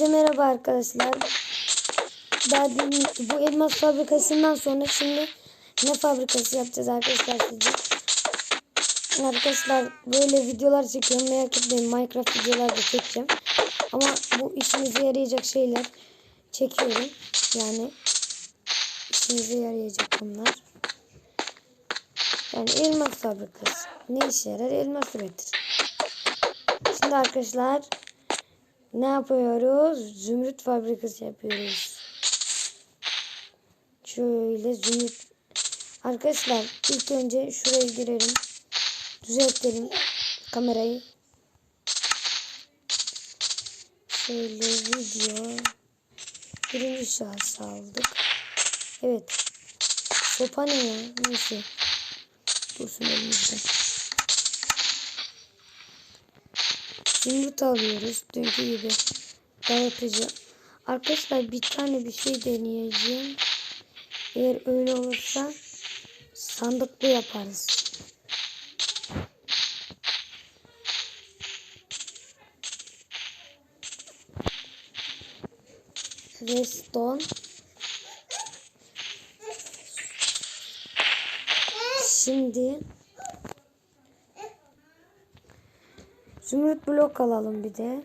Herkese merhaba arkadaşlar. Daha bu elmas fabrikasından sonra şimdi ne fabrikası yapacağız arkadaşlar sizce? Arkadaşlar böyle videolar çekiyorum merak etmeyin Minecraft videolar da çekeceğim. Ama bu işimize yarayacak şeyler çekiyorum. Yani işimize yarayacak bunlar. Yani elmas fabrikası. Ne işe yarar? Elmas üretir. Şimdi arkadaşlar ne yapıyoruz? Zümrüt fabrikası yapıyoruz. Şöyle zümrüt. Arkadaşlar ilk önce şuraya girelim. Düzeltelim kamerayı. Şöyle video. Birinci şahıs aldık. Evet. Sopa ne ya? Neyse. Dursun elimizde. Zümrüt alıyoruz. Dünkü gibi. Dağıtıcı. Arkadaşlar bir tane bir şey deneyeceğim. Eğer öyle olursa sandıklı yaparız. Redstone. Şimdi Zümrüt blok alalım bir de.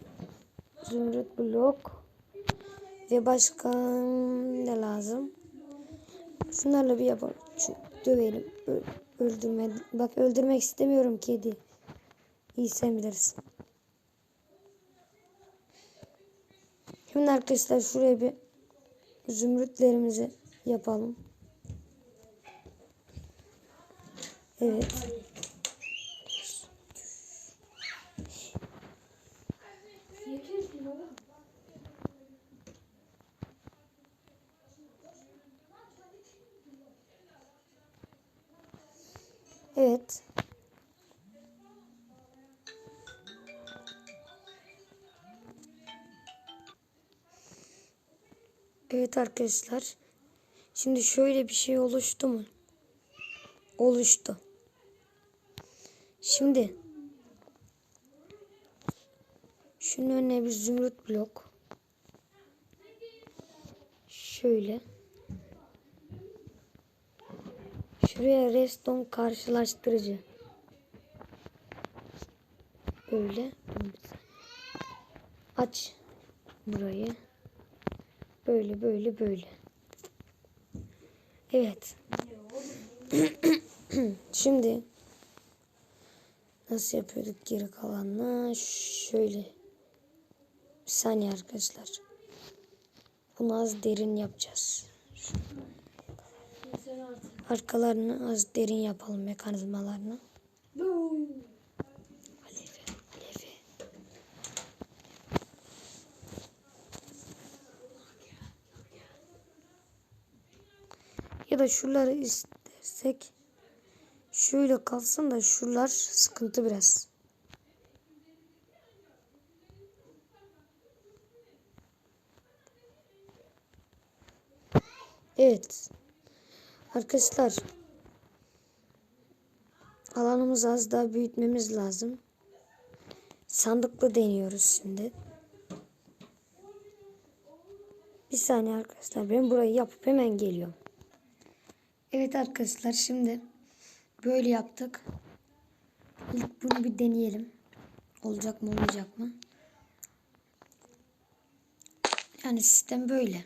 Zümrüt blok. Ve başka ne lazım? Şunlarla bir yapalım. Şu, dövelim. Ö öldürme. Bak öldürmek istemiyorum kedi. İyi sen bilirsin. Şimdi arkadaşlar şuraya bir zümrütlerimizi yapalım. Evet. Evet arkadaşlar. Şimdi şöyle bir şey oluştu mu? Oluştu. Şimdi şunun önüne bir zümrüt blok. Şöyle. Şuraya redstone karşılaştırıcı. Böyle. Aç burayı. Böyle böyle böyle. Evet. Şimdi nasıl yapıyorduk geri kalanını? Şöyle. Bir saniye arkadaşlar. Bunu az derin yapacağız. Arkalarını az derin yapalım mekanizmalarını. Ya da şuraları istersek şöyle kalsın da şuralar sıkıntı biraz. Evet. Arkadaşlar alanımızı az daha büyütmemiz lazım. Sandıklı deniyoruz şimdi. Bir saniye arkadaşlar ben burayı yapıp hemen geliyorum. Evet arkadaşlar şimdi böyle yaptık. İlk bunu bir deneyelim. Olacak mı olmayacak mı? Yani sistem böyle.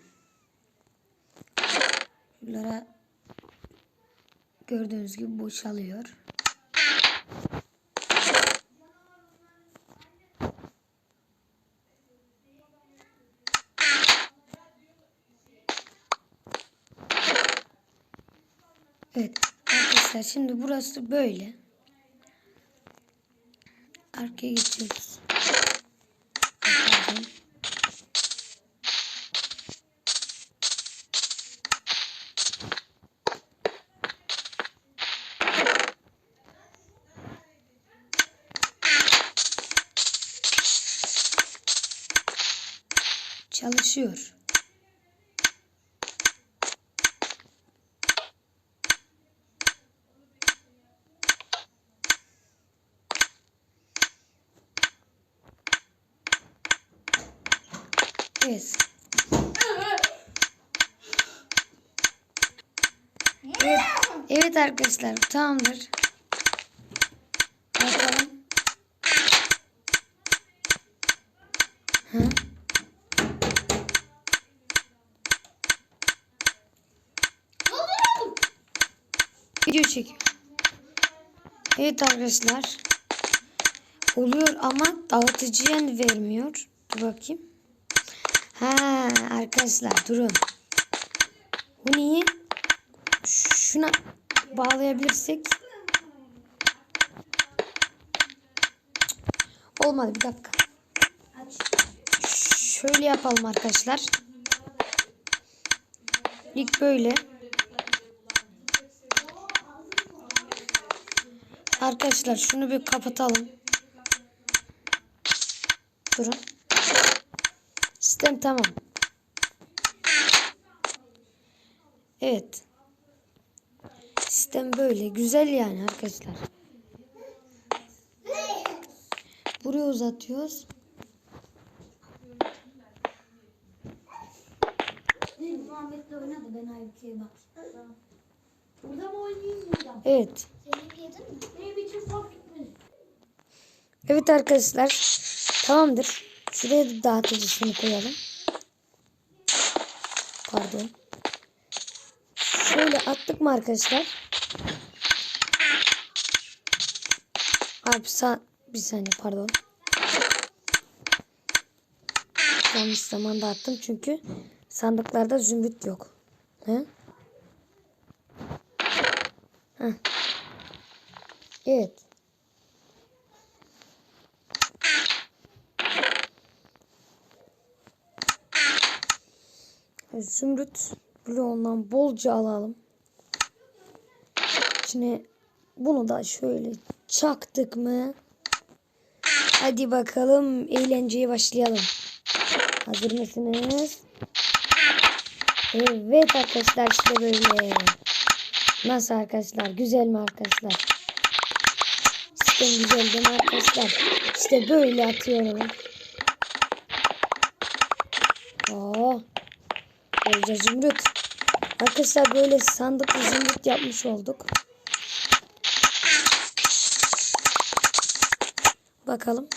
Şuralara gördüğünüz gibi boşalıyor. Evet arkadaşlar şimdi burası böyle. Arkaya geçiyoruz. Pardon. Çalışıyor. Evet. Evet, evet arkadaşlar tamamdır. Bakalım. Hı? Video çekiyor. Evet arkadaşlar. Oluyor ama dağıtıcıya vermiyor. Dur bakayım. Arkadaşlar durun. Bu niye? Şuna bağlayabilirsek. Olmadı bir dakika. Şöyle yapalım arkadaşlar. İlk böyle. Arkadaşlar şunu bir kapatalım. Durun. Sistem tamam. Evet. Sistem böyle. Güzel yani arkadaşlar. Buraya uzatıyoruz. Burada mı oynayayım? Evet. Evet arkadaşlar. Tamamdır. Şuraya da dağıtıcısını koyalım. Pardon. Attık mı arkadaşlar? Abi sa bir saniye pardon. Yanlış zamanda attım çünkü sandıklarda zümrüt yok. He? Heh. Evet. Zümrüt bloğundan bolca alalım. Şimdi bunu da şöyle çaktık mı? Hadi bakalım eğlenceye başlayalım. Hazır mısınız? Evet arkadaşlar işte böyle. Nasıl arkadaşlar? Güzel mi arkadaşlar? Sistem güzel değil mi arkadaşlar? İşte böyle atıyorum. Oo. Ayrıca zümrüt. Arkadaşlar böyle sandıklı zümrüt yapmış olduk. Bakalım.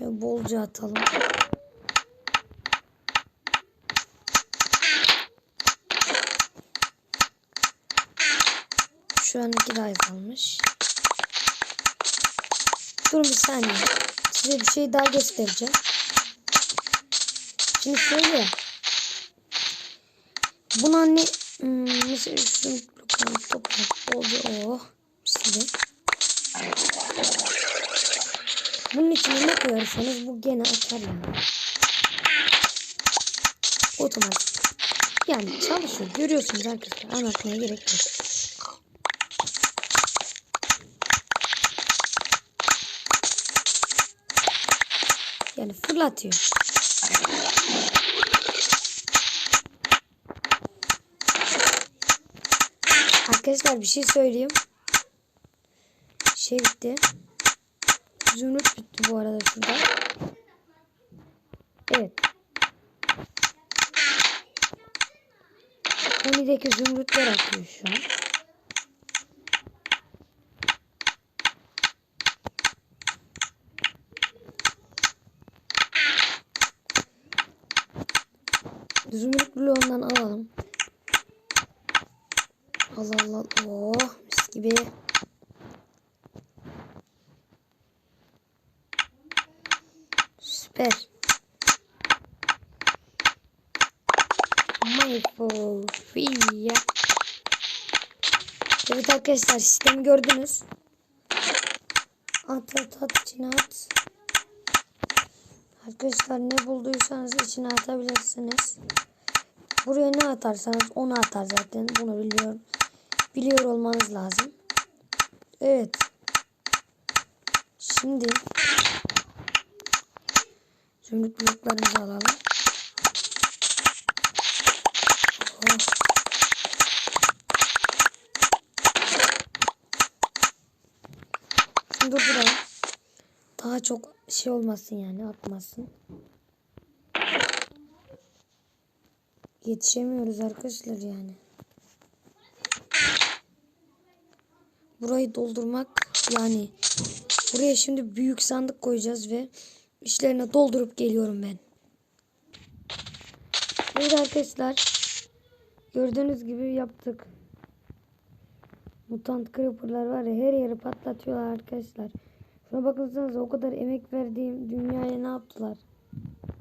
Ve bolca atalım. Şu an iki daha kalmış. Durun bir saniye. Size bir şey daha göstereceğim. Şimdi şöyle. Buna ne hmm, mesela bakalım toprak oldu oh size. Bunun içine ne koyarsanız bu gene atar yani. Otomatik. Yani çalışıyor. Görüyorsunuz arkadaşlar. Anlatmaya gerek yok. Yani fırlatıyor. Arkadaşlar bir şey söyleyeyim. Şey bitti. Zümrüt bitti bu arada şurada. Evet. Honey'deki zümrütler atıyor şu an. Zümrüt bloğundan alalım. Allah Allah. Oh mis gibi. Arkadaşlar sistemi gördünüz. At at at içine at. Arkadaşlar ne bulduysanız içine atabilirsiniz. Buraya ne atarsanız onu atar zaten. Bunu biliyorum. Biliyor olmanız lazım. Evet. Şimdi zümrüt bloklarımızı alalım. Oh. Şimdi durduralım. Daha çok şey olmasın yani atmasın. Yetişemiyoruz arkadaşlar yani. Burayı doldurmak yani buraya şimdi büyük sandık koyacağız ve içlerine doldurup geliyorum ben. Evet arkadaşlar gördüğünüz gibi yaptık. Mutant creeper'lar var ya her yeri patlatıyorlar arkadaşlar. Şuna bakınsanıza o kadar emek verdiğim dünyaya ne yaptılar?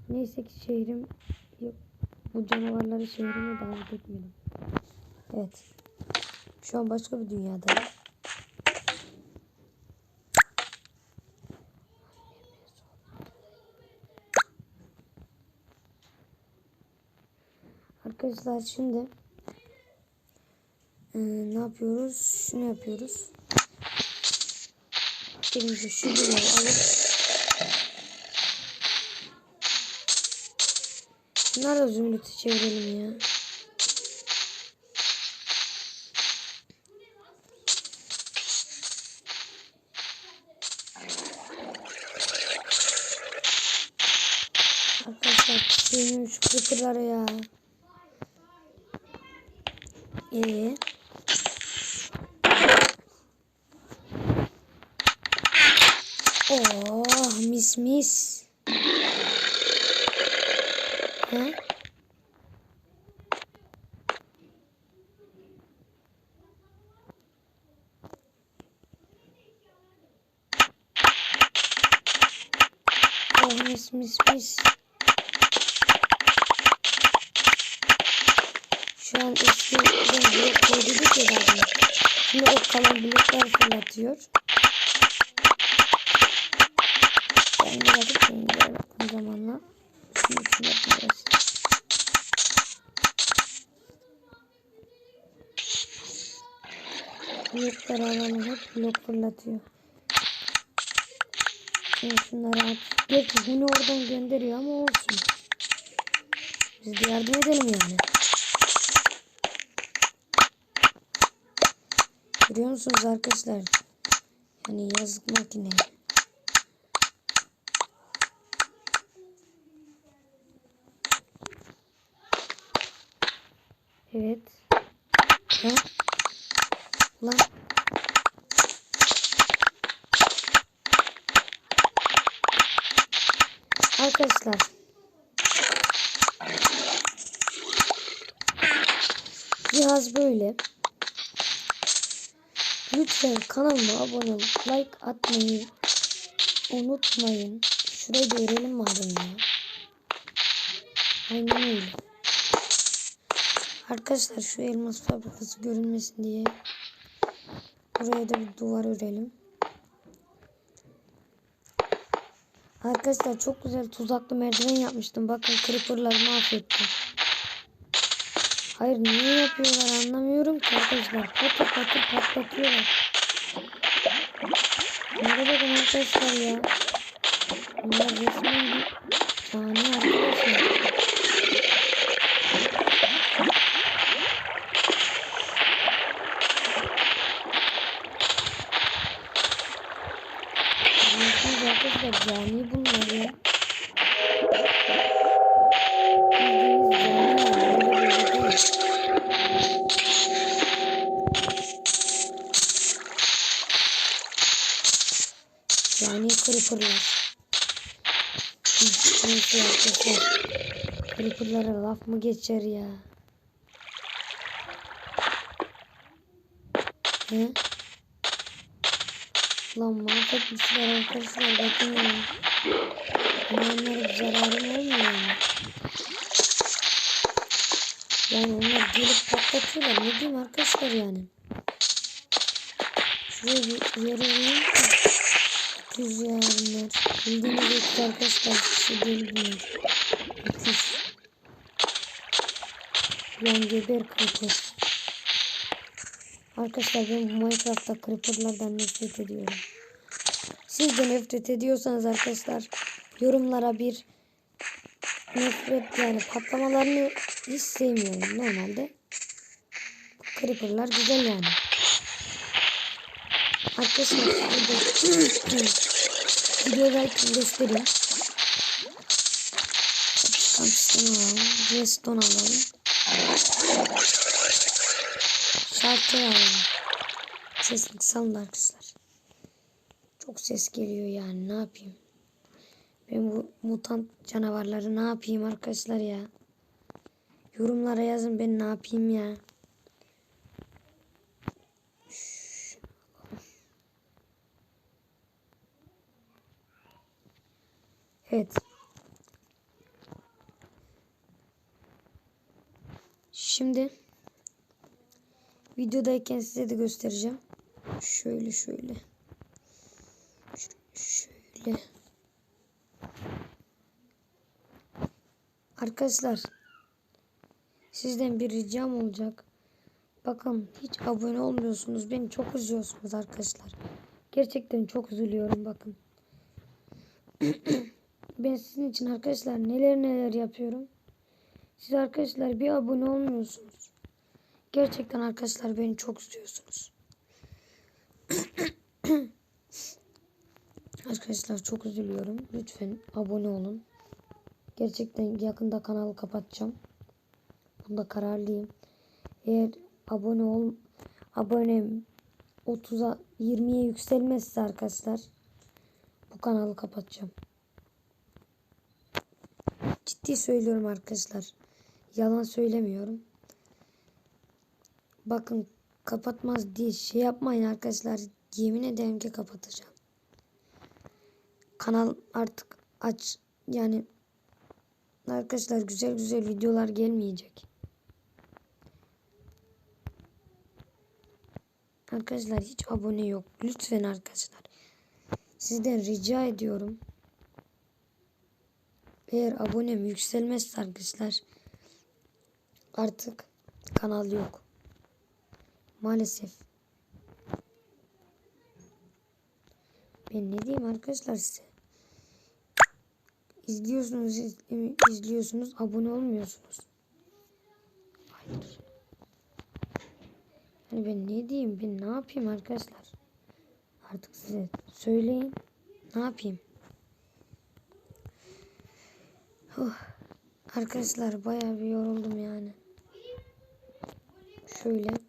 Neyse ki şehrim yok. Bu canavarları şehrime davet etmedim. Evet. Şu an başka bir dünyadayım. Arkadaşlar şimdi eee, ne yapıyoruz? Şunu yapıyoruz. Elimize şu bileri alıp Bunlar da zümrütü çevirelim ya. Arkadaşlar benim şu creeper'lara ya. Ee. Oh mis mis. He? Oh mis mis mis. Şu an eski blok koyduk ya zaten. Şimdi o kalan bloklar fırlatıyor. Ben bakıp şimdi bakın zamanla. Şimdi şunu yapacağız. Blokları alalım hep blok fırlatıyor. Şimdi şunları at. Gerçi bunu oradan gönderiyor ama olsun. Biz de yardım edelim yani. Görüyor musunuz arkadaşlar? Yani yazık makine. Evet. Ha? Ulan. Arkadaşlar. Cihaz böyle. Lütfen kanalıma abone olup like atmayı unutmayın. Şurayı da örelim madem ya. Aynen öyle. Arkadaşlar şu elmas fabrikası görünmesin diye buraya da bir duvar örelim. Arkadaşlar çok güzel tuzaklı merdiven yapmıştım. Bakın creeperlar mahvetti. Hayır niye yapıyorlar anlamıyorum ki arkadaşlar. Patır patır patlatıyorlar. Nerede bakın arkadaşlar ya. Bunlar resmen bir cani arkadaşlar. Cani bunlar ya. Yani. Creeperlar. Neyse arkadaşlar. Creeperlara laf mı geçer ya? He? Lan mahvetmişler arkadaşlar bakın ya. Onlara bir zararım olmuyor mu? Yani onlar gelip patlatıyorlar. Ne diyeyim arkadaşlar yani. Şuraya bir da. Öküz ya bunlar. Bildiğiniz öküz arkadaşlar. Bir şey değil bunlar. Öküz. Yan geber creeper. Arkadaşlar ben Minecraft'ta creeperlardan nefret ediyorum. Siz de nefret ediyorsanız arkadaşlar yorumlara bir nefret yani patlamalarını hiç sevmiyorum normalde. Creeper'lar güzel yani. Arkadaşlar şurada videodayken göstereyim. Kapışkan alalım. Redstone alalım. Şartı alalım. Seslik salın arkadaşlar. Çok ses geliyor yani ne yapayım. Ben bu mutant canavarları ne yapayım arkadaşlar ya. Yorumlara yazın ben ne yapayım ya. Evet. Şimdi videodayken size de göstereceğim. Şöyle şöyle. Şöyle. Arkadaşlar sizden bir ricam olacak. Bakın hiç abone olmuyorsunuz. Beni çok üzüyorsunuz arkadaşlar. Gerçekten çok üzülüyorum bakın. ben sizin için arkadaşlar neler neler yapıyorum. Siz arkadaşlar bir abone olmuyorsunuz. Gerçekten arkadaşlar beni çok üzüyorsunuz. arkadaşlar çok üzülüyorum. Lütfen abone olun. Gerçekten yakında kanalı kapatacağım. Bunda kararlıyım. Eğer abone ol abonem 30'a 20'ye yükselmezse arkadaşlar bu kanalı kapatacağım. Ciddi söylüyorum arkadaşlar. Yalan söylemiyorum. Bakın kapatmaz diye şey yapmayın arkadaşlar. Yemin ederim ki kapatacağım. Kanal artık aç yani arkadaşlar güzel güzel videolar gelmeyecek. Arkadaşlar hiç abone yok. Lütfen arkadaşlar. Sizden rica ediyorum. Eğer abonem yükselmezse arkadaşlar artık kanal yok. Maalesef. Ben ne diyeyim arkadaşlar size? İzliyorsunuz, iz- izliyorsunuz, abone olmuyorsunuz. Hayır. Hani ben ne diyeyim, ben ne yapayım arkadaşlar? Artık size söyleyin. Ne yapayım? Huh. Arkadaşlar bayağı bir yoruldum yani. Şöyle.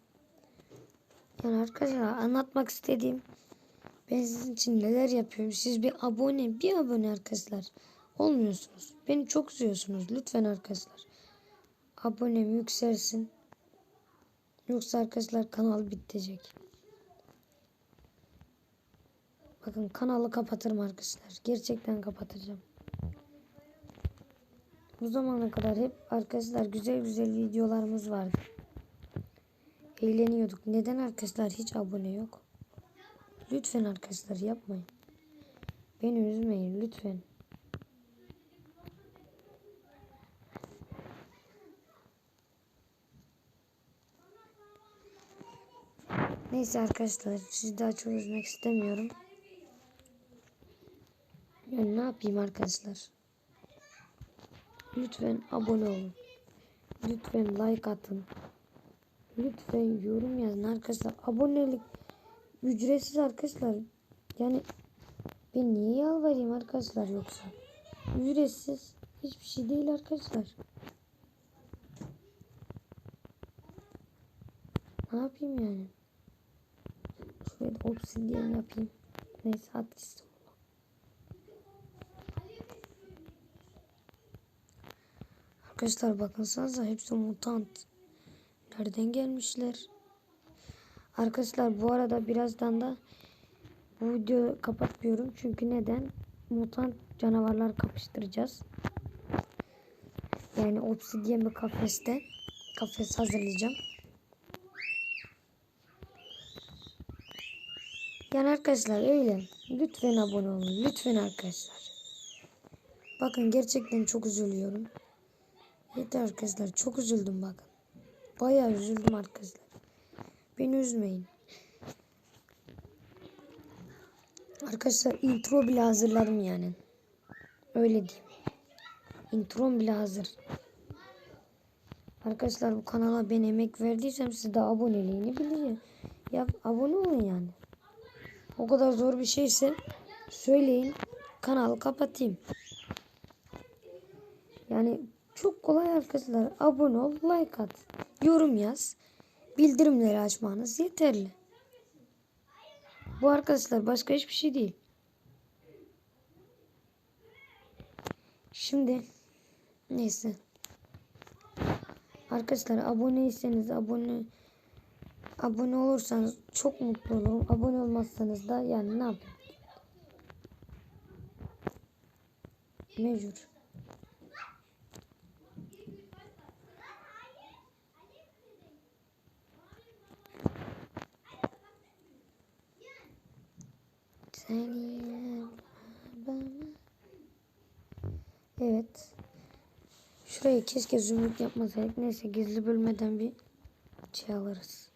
Yani arkadaşlar anlatmak istediğim ben sizin için neler yapıyorum. Siz bir abone, bir abone arkadaşlar. Olmuyorsunuz. Beni çok üzüyorsunuz. Lütfen arkadaşlar. Abonem yükselsin. Yoksa arkadaşlar kanal bitecek. Bakın kanalı kapatırım arkadaşlar. Gerçekten kapatacağım. Bu zamana kadar hep arkadaşlar güzel güzel videolarımız vardı. Eğleniyorduk. Neden arkadaşlar hiç abone yok? Lütfen arkadaşlar yapmayın. Beni üzmeyin lütfen. Neyse arkadaşlar sizi daha çok üzmek istemiyorum. Yani ne yapayım arkadaşlar? Lütfen abone olun. Lütfen like atın. Lütfen yorum yazın arkadaşlar. Abonelik ücretsiz arkadaşlar. Yani ben niye yalvarayım arkadaşlar yoksa? Ücretsiz. Hiçbir şey değil arkadaşlar. Ne yapayım yani? Şuraya da obsidyen yapayım. Neyse at gitsin. Arkadaşlar bakınsanıza hepsi mutant. Nereden gelmişler? Arkadaşlar bu arada birazdan da bu videoyu kapatmıyorum. Çünkü neden? Mutant canavarlar kapıştıracağız. Yani obsidyen bir kafeste kafes hazırlayacağım. Yani arkadaşlar öyle. Lütfen abone olun. Lütfen arkadaşlar. Bakın gerçekten çok üzülüyorum. Yeter arkadaşlar. Çok üzüldüm bakın. Bayağı üzüldüm arkadaşlar. Beni üzmeyin. Arkadaşlar intro bile hazırladım yani. Öyle diyeyim. Introm bile hazır. Arkadaşlar bu kanala ben emek verdiysem siz de aboneliğini bilin. Ya abone olun yani. O kadar zor bir şeyse söyleyin. kanalı kapatayım. Yani çok kolay arkadaşlar. Abone ol, like at, yorum yaz. Bildirimleri açmanız yeterli. Bu arkadaşlar başka hiçbir şey değil. Şimdi neyse. Arkadaşlar aboneyseniz abone abone olursanız çok mutlu olurum. Abone olmazsanız da yani ne yapayım? Mecbur. Seni. Evet. Şurayı keşke zümrüt yapmasaydık. Neyse gizli bölmeden bir şey alırız.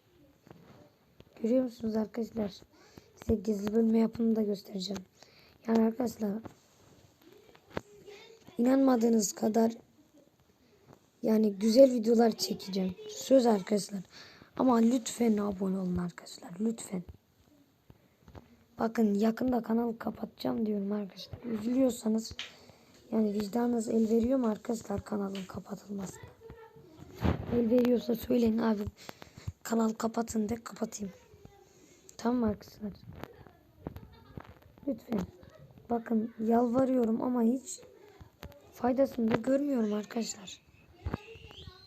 Görüyor musunuz arkadaşlar? Size gizli bölme yapımını da göstereceğim. Yani arkadaşlar inanmadığınız kadar yani güzel videolar çekeceğim. Söz arkadaşlar. Ama lütfen abone olun arkadaşlar. Lütfen. Bakın yakında kanalı kapatacağım diyorum arkadaşlar. Üzülüyorsanız yani vicdanınız el veriyor mu arkadaşlar kanalın kapatılmasına? El veriyorsa söyleyin abi. Kanal kapatın de kapatayım. Tamam mı arkadaşlar? Lütfen. Bakın yalvarıyorum ama hiç faydasını da görmüyorum arkadaşlar.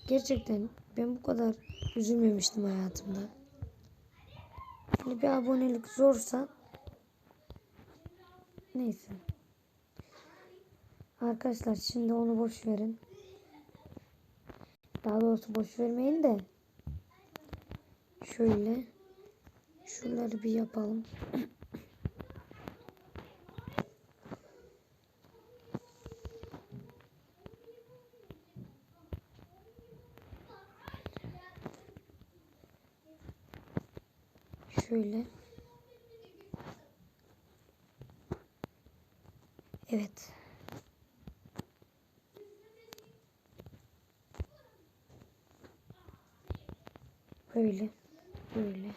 Gerçekten ben bu kadar üzülmemiştim hayatımda. Hani bir abonelik zorsa neyse. Arkadaşlar şimdi onu boş verin. Daha doğrusu boş vermeyin de şöyle şuraları bir yapalım. Şöyle. Evet. Böyle. Böyle.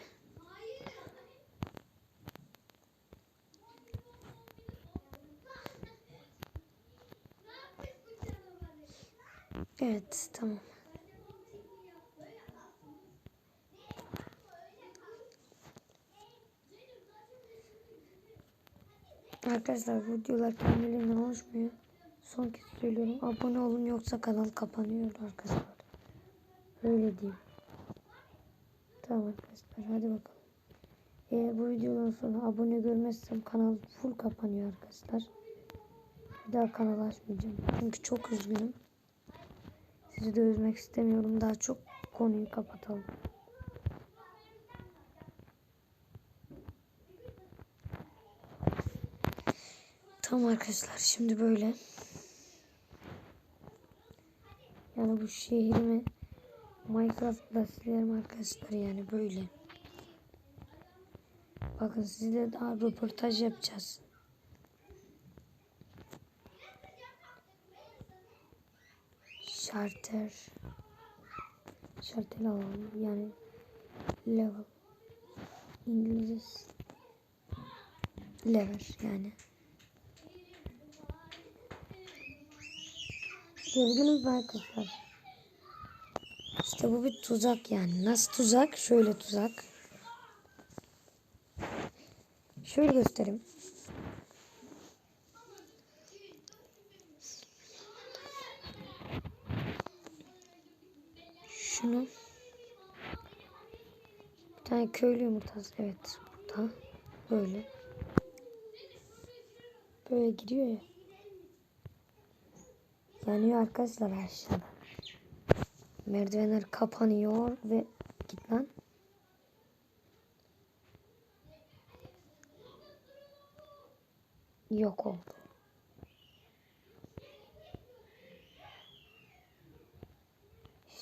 Evet, tamam. Arkadaşlar videolar kendiliğinden oluşmuyor. Son kez söylüyorum. Abone olun yoksa kanal kapanıyor arkadaşlar. Öyle diyeyim. Tamam arkadaşlar hadi bakalım. Eğer bu videodan sonra abone görmezsem kanal full kapanıyor arkadaşlar. Bir daha kanal açmayacağım. Çünkü çok üzgünüm. Sizi de üzmek istemiyorum. Daha çok konuyu kapatalım. Tamam arkadaşlar şimdi böyle. Yani bu şehrimi Minecraft'ta silerim arkadaşlar yani böyle. Bakın size daha röportaj yapacağız. Şarter. Şartel alalım yani level. İngilizce level yani. Gördünüz mü arkadaşlar? İşte bu bir tuzak yani. Nasıl tuzak? Şöyle tuzak. Şöyle göstereyim. Şunu bir tane köylü yumurtası evet burada böyle böyle gidiyor ya yanıyor arkadaşlar aşağıda merdivenler kapanıyor ve git lan yok oldu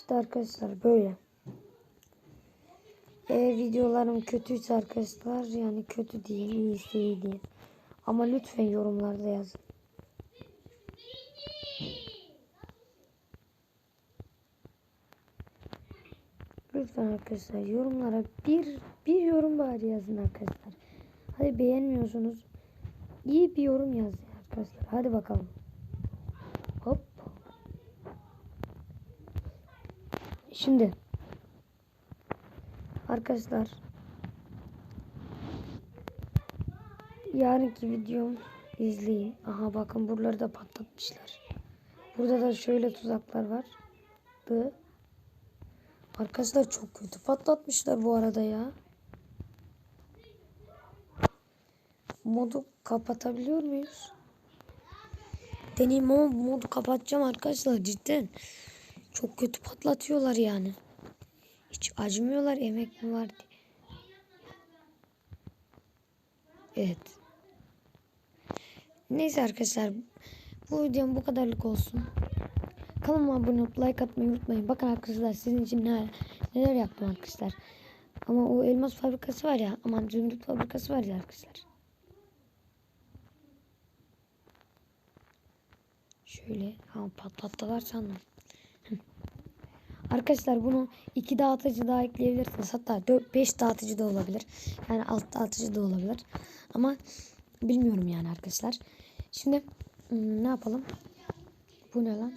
İşte arkadaşlar böyle. Eğer videolarım kötüyse arkadaşlar yani kötü değil, iyisi iyi değil. Ama lütfen yorumlarda yazın. Lütfen arkadaşlar yorumlara bir bir yorum bari yazın arkadaşlar. Hadi beğenmiyorsunuz. İyi bir yorum yazın arkadaşlar. Hadi bakalım. Hop. Şimdi arkadaşlar yarınki videom izleyin. Aha bakın buraları da patlatmışlar. Burada da şöyle tuzaklar var. Dı. Arkadaşlar çok kötü patlatmışlar bu arada ya. Modu kapatabiliyor muyuz? Deneyim ama modu kapatacağım arkadaşlar cidden. Çok kötü patlatıyorlar yani. Hiç acımıyorlar emek mi var diye. Evet. Neyse arkadaşlar. Bu videom bu kadarlık olsun. Kanalıma abone olup like atmayı unutmayın. Bakın arkadaşlar sizin için ne, neler yaptım arkadaşlar. Ama o elmas fabrikası var ya. Aman zümrüt fabrikası var ya arkadaşlar. Şöyle ama patlattılar sandım. Arkadaşlar bunu iki dağıtıcı daha ekleyebilirsiniz. Hatta 4 5 dağıtıcı da olabilir. Yani alt dağıtıcı da olabilir. Ama bilmiyorum yani arkadaşlar. Şimdi hmm, ne yapalım? Bu ne lan?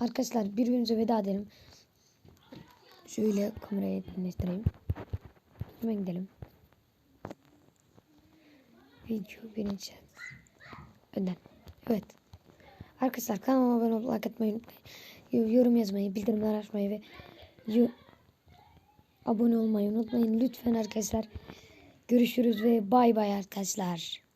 Arkadaşlar birbirimize veda edelim. Şöyle kamerayı etkinleştireyim. Hemen gidelim. Video birinci. Önden. Evet. Arkadaşlar kanalıma abone olup like atmayı unutmayın. Yorum yazmayı, bildirimler açmayı ve abone olmayı unutmayın. Lütfen arkadaşlar. Görüşürüz ve bay bay arkadaşlar.